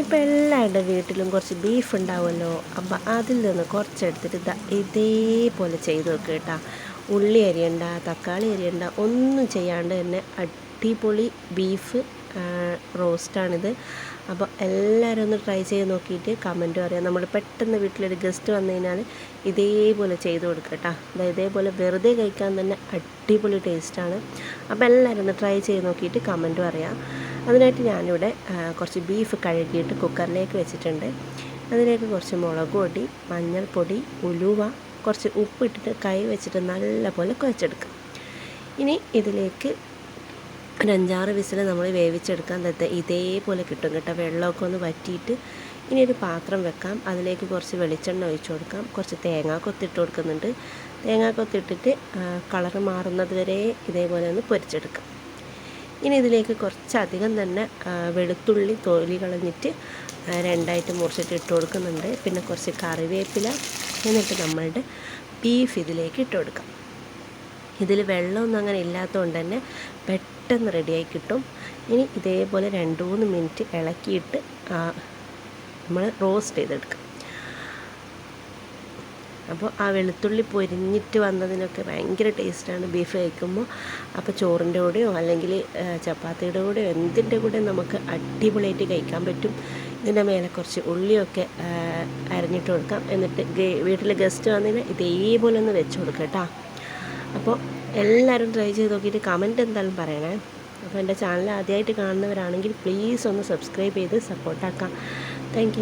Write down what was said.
ഇപ്പോൾ എല്ലാവരുടെ വീട്ടിലും കുറച്ച് ബീഫ് ഉണ്ടാവുമല്ലോ. അപ്പം അതിൽ നിന്ന് കുറച്ചെടുത്തിട്ട് ഇതാ ഇതേപോലെ ചെയ്ത് നോക്കുക കേട്ടോ. ഉള്ളി അരിയണ്ട തക്കാളി അരിയണ്ട ഒന്നും ചെയ്യാണ്ട് തന്നെ അടിപൊളി ബീഫ് റോസ്റ്റാണിത് അപ്പോൾ എല്ലാവരും ഒന്ന് ട്രൈ ചെയ്ത് നോക്കിയിട്ട് കമന്റ് പറയാം. നമ്മൾ പെട്ടെന്ന് വീട്ടിലൊരു ഗസ്റ്റ് വന്നു കഴിഞ്ഞാൽ ഇതേപോലെ ചെയ്ത് കൊടുക്കുക കേട്ടോ. അതായത് ഇതേപോലെ വെറുതെ കഴിക്കാൻ തന്നെ അടിപൊളി ടേസ്റ്റാണ് അപ്പോൾ എല്ലാവരും ഒന്ന് ട്രൈ ചെയ്ത് നോക്കിയിട്ട് കമന്റ് പറയാം. അതിനായിട്ട് ഞാനിവിടെ കുറച്ച് ബീഫ് കഴുകിയിട്ട് കുക്കറിലേക്ക് വെച്ചിട്ടുണ്ട്. അതിലേക്ക് കുറച്ച് മുളക് പൊടി മഞ്ഞൾപ്പൊടി ഉലുവ കുറച്ച് ഉപ്പിട്ടിട്ട് കൈ വെച്ചിട്ട് നല്ലപോലെ കുഴച്ചെടുക്കാം. ഇനി ഇതിലേക്ക് ഒരു അഞ്ചാറ് വിസിൽ നമ്മൾ വേവിച്ചെടുക്കാൻ തത്ത ഇതേപോലെ കിട്ടും കേട്ടോ. വെള്ളമൊക്കെ ഒന്ന് വറ്റിയിട്ട് ഇനി ഒരു പാത്രം വെക്കാം. അതിലേക്ക് കുറച്ച് വെളിച്ചെണ്ണ ഒഴിച്ചു കൊടുക്കാം. കുറച്ച് തേങ്ങ കൊത്തിട്ട് കൊടുക്കുന്നുണ്ട്. തേങ്ങ കൊത്തിട്ടിട്ട് കളർ മാറുന്നത് വരെ ഇതേപോലെ ഒന്ന് പൊരിച്ചെടുക്കാം. ഇനി ഇതിലേക്ക് കുറച്ചധികം തന്നെ വെളുത്തുള്ളി തൊലി കളഞ്ഞിട്ട് രണ്ടായിട്ട് മുറിച്ചിട്ട് ഇട്ട് കൊടുക്കുന്നുണ്ട്. പിന്നെ കുറച്ച് കറിവേപ്പില എന്നിട്ട് നമ്മളുടെ ബീഫ് ഇതിലേക്ക് ഇട്ട് കൊടുക്കാം. ഇതിൽ വെള്ളമൊന്നും അങ്ങനെ ഇല്ലാത്തതുകൊണ്ട് തന്നെ പെട്ടെന്ന് റെഡിയായി കിട്ടും. ഇനി ഇതേപോലെ രണ്ട് മൂന്ന് മിനിറ്റ് ഇളക്കിയിട്ട് നമ്മൾ റോസ്റ്റ് ചെയ്തെടുക്കാം. അപ്പോൾ ആ വെളുത്തുള്ളി പൊരിഞ്ഞിട്ട് വന്നതിനൊക്കെ ഭയങ്കര ടേസ്റ്റാണ്. ബീഫ് കഴിക്കുമ്പോൾ അപ്പോൾ ചോറിന്റെ കൂടെയോ അല്ലെങ്കിൽ ചപ്പാത്തിയുടെ കൂടെയോ എന്തിന്റെ കൂടെ നമുക്ക് അടിപൊളിയായിട്ട് കഴിക്കാൻ പറ്റും. ഇതിന്റെ മേലെ കുറച്ച് ഉള്ളിയൊക്കെ അരിഞ്ഞിട്ട് കൊടുക്കാം. എന്നിട്ട് വീട്ടിൽ ഗസ്റ്റ് വന്നതിന് ഇതേപോലെ ഒന്ന് വെച്ച് കൊടുക്കാം കേട്ടോ. അപ്പോൾ എല്ലാവരും ട്രൈ ചെയ്ത് നോക്കിയിട്ട് കമന്റ് എന്തായാലും പറയണേ. അപ്പോൾ എന്റെ ചാനൽ ആദ്യമായിട്ട് കാണുന്നവരാണെങ്കിൽ പ്ലീസ് ഒന്ന് സബ്സ്ക്രൈബ് ചെയ്ത് സപ്പോർട്ടാക്കാം. താങ്ക്